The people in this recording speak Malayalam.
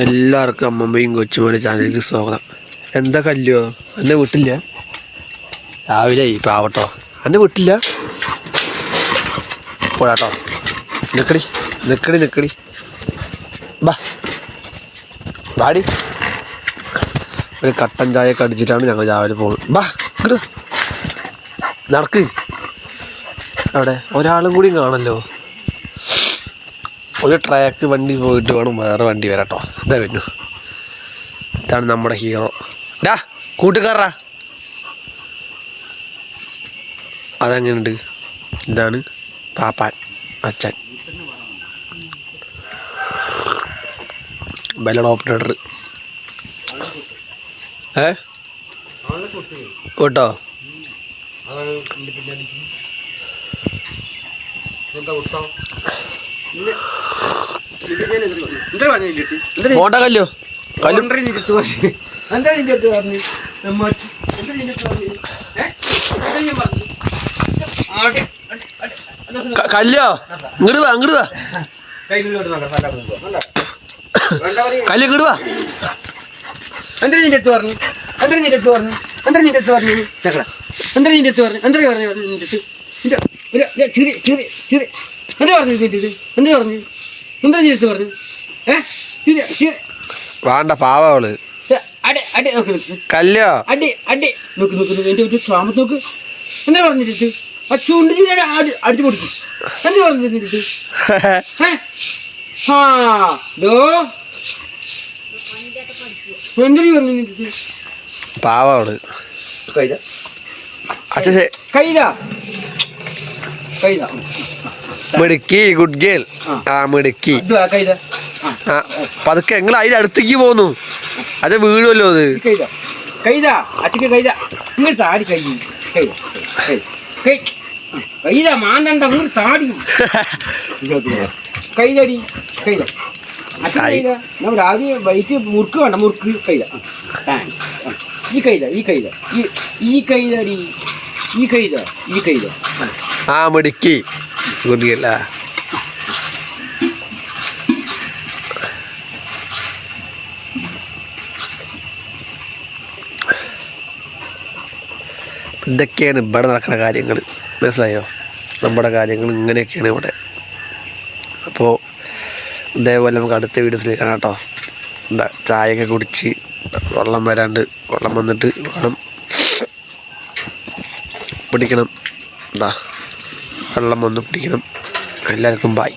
എല്ലാവർക്കും അമ്മമ്മയും കൊച്ചുമോനെ ചാനലിലേക്ക് സ്വാഗതം. എന്താ കല്ലോ എന്നെ വിട്ടില്ല രാവിലെ ഇപ്പം ആവട്ടോ. എന്നെ വിട്ടില്ല പോരാട്ടോ നിക്കടി നിക്കടി നിക്കടി. ബാ. ബാടി ഒരു കട്ടൻ ചായ കടിച്ചിട്ടാണ് ഞങ്ങൾ രാവിലെ പോകുന്നത്. ബാ ഇങ്ങോട്ട് നടക്ക്. അവിടെ ഒരാളും കൂടി കാണല്ലോ. ഒരു ട്രാക്ക് വണ്ടി പോയിട്ട് വേണം വേറെ വണ്ടി വരാട്ടോ. ഇതാ വരുന്നു ഇതാണ് നമ്മുടെ ഹീറോ ഡാ കൂട്ടുകാരാ അതെങ്ങനെയുണ്ട് ഇതാണ് പാപ്പാൻ അച്ഛൻ. ബലഡ് ഓപ്പറേറ്റർ ഏ? കേട്ടോ? പോണ്ട കല്ലോ. കല്ലു കല്ലോ. ഇങ്ങോട്ട് വാ ഇങ്ങോട്ട് വാ. കല്ല് ഇങ്ങോട്ട് വാ. എന്തിനാ നിന്റെ അടുത്ത് പറഞ്ഞു? എന്തിനാ നിന്റെ അടുത്ത് പറഞ്ഞു? എന്തിനാ നിന്റെ അടുത്ത് പറഞ്ഞു? ചക്കട എന്തിനാ നിന്റെ അടുത്ത് പറഞ്ഞു? എന്തിനാ പറഞ്ഞു നിന്റെ അടുത്ത്? ചിരി ചിരി ചിരി. എന്താ പറഞ്ഞു ഇത് എന്താ പറഞ്ഞു? എന്താ നിന്റെ പറഞ്ഞു? ഏ? വേണ്ട പാവ അവൾ. അടി അടി നോക്ക് കല്ലോ അടി അടി. നോക്ക് നോക്ക് നോക്ക്. എന്റെ ഒരു ശ്വാമത്ത് നോക്ക്. എന്താ പറഞ്ഞിട്ട് ആ ചൂണ്ടി ചൂണ്ടി അടി അടി- അടിച്ചു പൊടിച്ചു എന്താ പറഞ്ഞിട്ട് ആ ദോ. എന്തിനു പറഞ്ഞു നിന്റെ പാവ അവൾ. കൈത കൈത കൈത മിടുക്കി ഗുഡ് ഗേൾ ആ. മിടുക്കി. ആ പതുക്കെ നിങ്ങൾ അതിന്റെ അടുത്തേക്ക് പോന്നു. അത് വീഴുമല്ലോ അത്. കൈതടി കൈത ആദ്യം വൈറ്റ് മുറുക്ക് വേണ്ട മുറുക്ക്. കൈത ആ, താങ്ക്. ആ, ഈ കൈത ഈ കൈത ഈ ഈ കൈതടി ഈ കൈത ഈ കൈത ആ. ആ മിടുക്കി. ഗുഡ് ഇതൊക്കെയാണ് ഇവിടെ നടക്കുന്ന കാര്യങ്ങൾ മനസ്സിലായോ? നമ്മുടെ കാര്യങ്ങൾ ഇങ്ങനെയൊക്കെയാണ് ഇവിടെ. അപ്പോൾ ഇതേപോലെ നമുക്ക് അടുത്ത വീഡിയോസിൽ കാണാം കേട്ടോ. എന്താ ചായയൊക്കെ കുടിച്ച് വെള്ളം വരാണ്ട് വെള്ളം വന്നിട്ട് വേണം പിടിക്കണം. എന്താ? വെള്ളം വന്ന് പിടിക്കണം എല്ലാവർക്കും ബായ്